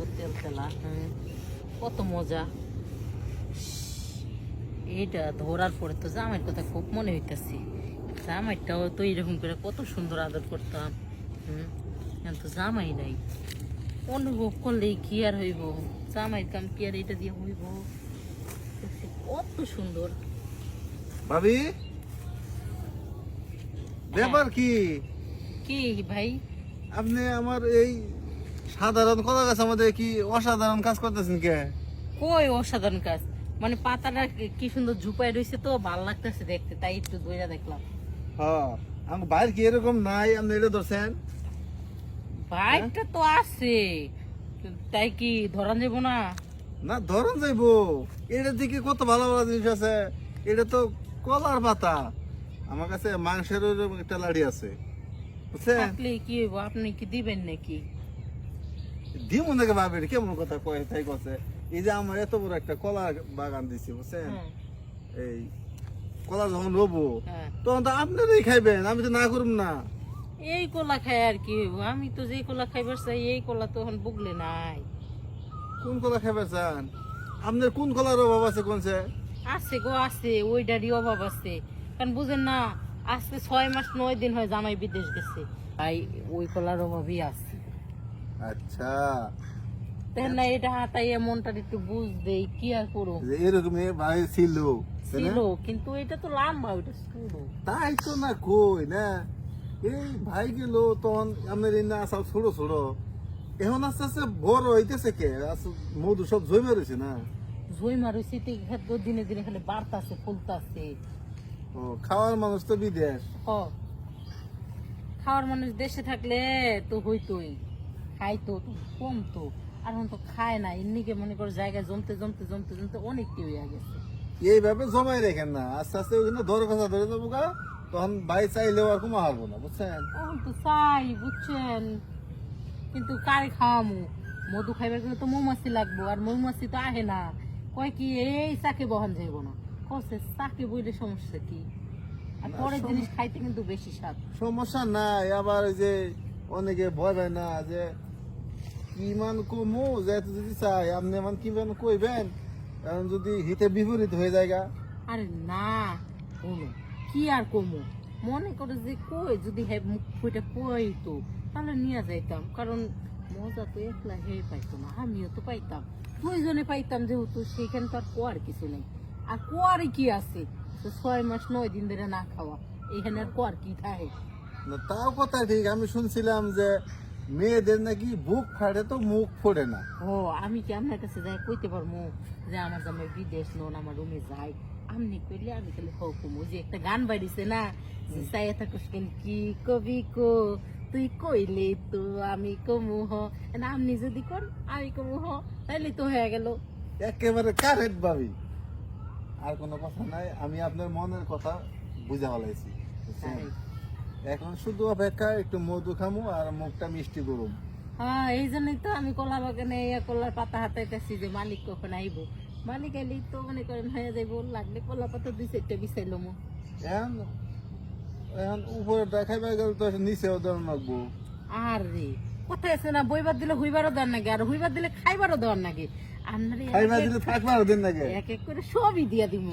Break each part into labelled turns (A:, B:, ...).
A: হইব তেল তেলা কত মজা। এইটা ধরার পরে তো জামাইয়ের কথা খুব মনে হইতেছে। জামাইটাও তো এরকম করে কত সুন্দর আদর করতাম। হুম? তো জামাই নাই। অনুভব করলেই কি আর হইব? জামাইয়ের কাম কি আর এটা দিয়ে হইব? কত সুন্দর।
B: ভাবি? ব্যাপার কি?
A: কি ভাই?
B: আপনি আমার এই সাধারণ কলা গাছ আমাদের কি অসাধারণ কাজ করতেছেন কে?
A: কই অসাধারণ কাজ? মানে পাতাটা কি- সুন্দর ঝুপাই রয়েছে তো ভালো লাগতেছে দেখতে তাই একটু দইরা দেখলাম।
B: হ্যাঁ আমার বাইরে কি এরকম নাই? আপনি এটা ধরছেন?
A: বাইকটা তো আছে তাই কি ধরান যাব না?
B: না ধরুন যাইবো। এটা দিকে কত ভালো ভালো জিনিস আছে। এটা তো কলার পাতা। আমার কাছে মাংসের একটা লাড়ি আছে। বুঝছেন?
A: কি আপনি কি দিবেন নাকি?
B: দিম নাকি ভাবে কেমন কথা কয় তাই কছে? এই যে আমার এত বড় একটা কলা বাগান দিছি বুঝছেন? এই কলা যখন রবো
A: হ্যাঁ।
B: তখন তো আপনারাই খাইবেন আমি তো না করুম না।
A: এই কলা খাই আর কি আমি তো যে কলা খাইবার চাই এই কলা তো এখন বুগলে নাই।
B: কোন কলা খাইবে চান? আপনার কোন কলার অভাব আছে কোনছে
A: আছে গো আছে ওইটারই অভাব আছে। কারণ বুঝেন না আজকে ছয় মাস নয় দিন হয় জামাই বিদেশ গেছে। তাই ওই কলার অভাবই আছে।
B: আচ্ছা।
A: না এটা হাতাইয়া মনটা একটু বুঝ দেই কি আর করো
B: এরকম ভাই ছিল
A: ছিল কিন্তু এটা তো লম্বা ওইটা ছোট
B: তাই তো না কই না? এই ভাই গেল তখন আপনার এই না সব ছোট ছোট। এখন আস্তে আস্তে বড় হইতেছে কে? মধু সব জমে রয়েছে না?
A: জয় মারুছি তো দিনে দিনে খালি বাড়তাছে ফুলতাছে।
B: ও খাওয়ার মানুষ তো বিদেশ।
A: হ। খাওয়ার মানুষ দেশে থাকলে তো হইতোই। খাইতো তো কমতো। আর এখন তো খায় না এমনিকে মনে করো জায়গায় জমতে জমতে জমতে জমতে অনেক অনেকটি হয়ে গেছে।
B: এইভাবে জমাই রেখেন না আস্তে আস্তে ওখানে ধরে কথা ধরে যাব গা তখন ভাই চাইলেও আর কমা হারবো না বুঝছেন?
A: এখন তো চাই বুঝছেন? কিন্তু কারে খাওয়ামু? মধু খাইবার গেলে তো মৌমাছি লাগবো আর মৌমাছি তো আহে না। কয় কি এই চাকে বহন যাইব না। কছে চাকে বইলে সমস্যা কি? আর পরের জিনিস খাইতে কিন্তু বেশি স্বাদ।
B: সমস্যা নাই আবার ওই যে অনেকে ভয় পায় না যে কি মান কমু যে যদি চাই আপনি মান কি মান কইবেন কারণ যদি হিতে বিপরীত হয়ে যায় গা।
A: আরে না শোনো কি আর কমু? মনে করে যে কই যদি হে মুখ ফুটে কইতো তাহলে নিয়ে যাইতাম। কারণ মজা তো একলা হে পাইতো না আমিও তো পাইতাম। দুইজনে পাইতাম যেহেতু সেইখানে তো আর কোয়ার কিছু নেই। আর কোয়ারে কি আছে? তো ছয় মাস নয় দিন ধরে না খাওয়া এখানে আর কোয়ার কি থাকে?
B: না তাও কথা ঠিক আমি শুনছিলাম যে মেয়েদের নাকি বুক ফাড়ে তো মুখ ফোড়ে না।
A: ও আমি কি আপনার কাছে যাই কইতে পারব যে আমার জামাই বিদেশ নন আমার রুমে যাই আমনি কইলে আমি তাহলে হুকুম যে একটা গান বাড়িছে না যে চাইয়া থাকুস কেন কি কবি কো তুই কইলে তো আমি কমু হ। না আমনি যদি কর আমি কমু হ তাইলে তো হয়ে গেল।
B: একেবারে কারেক্ট ভাবি। আর কোনো কথা নাই আমি আপনার মনের কথা বুঝা?
A: তাই।
B: এখন শুধু অপেক্ষা একটু মধু খামু আর মুখটা মিষ্টি করুম
A: হ্যাঁ এই জন্যই তো আমি কলা বাগানে ইয়া কলার পাতা হাতাইতেছি যে মালিক কখন আইব। মালিক আইলি তো মনে করেন হয়ে যাইব লাগলে কলা পাতা দুই চারটা বিছাইলো মো
B: এখন এখন উপরে গেলে তো নিচেও দেওয়া লাগবো।
A: আর রে কোথায় আছে না বইবার দিলে হইবারও দেওয়ার নাকি আর হইবার দিলে খাইবারও দেওয়ার নাকি
B: খাইবার দিলে থাকবার দিন নাকি
A: এক এক করে সবই দিয়া দিব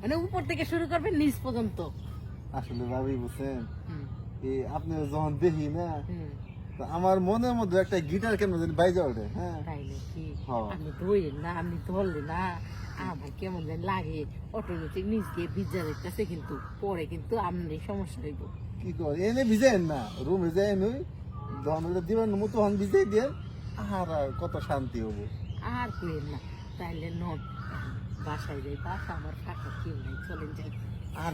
A: মানে উপর থেকে শুরু করবে নিচ পর্যন্ত।
B: আসলে ভাবি বুঝছেন? আপনি যখন দেখি না আমার মনের মধ্যে একটা গিটার কেন জানি বাইজা ওঠে হ্যাঁ? হ্যাঁ।
A: আমি ধরলেন না না। আমার কেমন যেন লাগে অটোমেটিক নিচ গিয়ে ভিজা দেখতেছে কিন্তু পরে কিন্তু আপনার সমস্যা হইব।
B: কি কর এনে ভিজেন না রুমে যাই নই ওটা দিবেন মতো তখন ভিজাই দিয়ে আর কত শান্তি হব।
A: আর কইেন না তাইলে নন বাসায় যাই বাসা আমার কাকা কেউ নাই চলেন যাই।
B: আর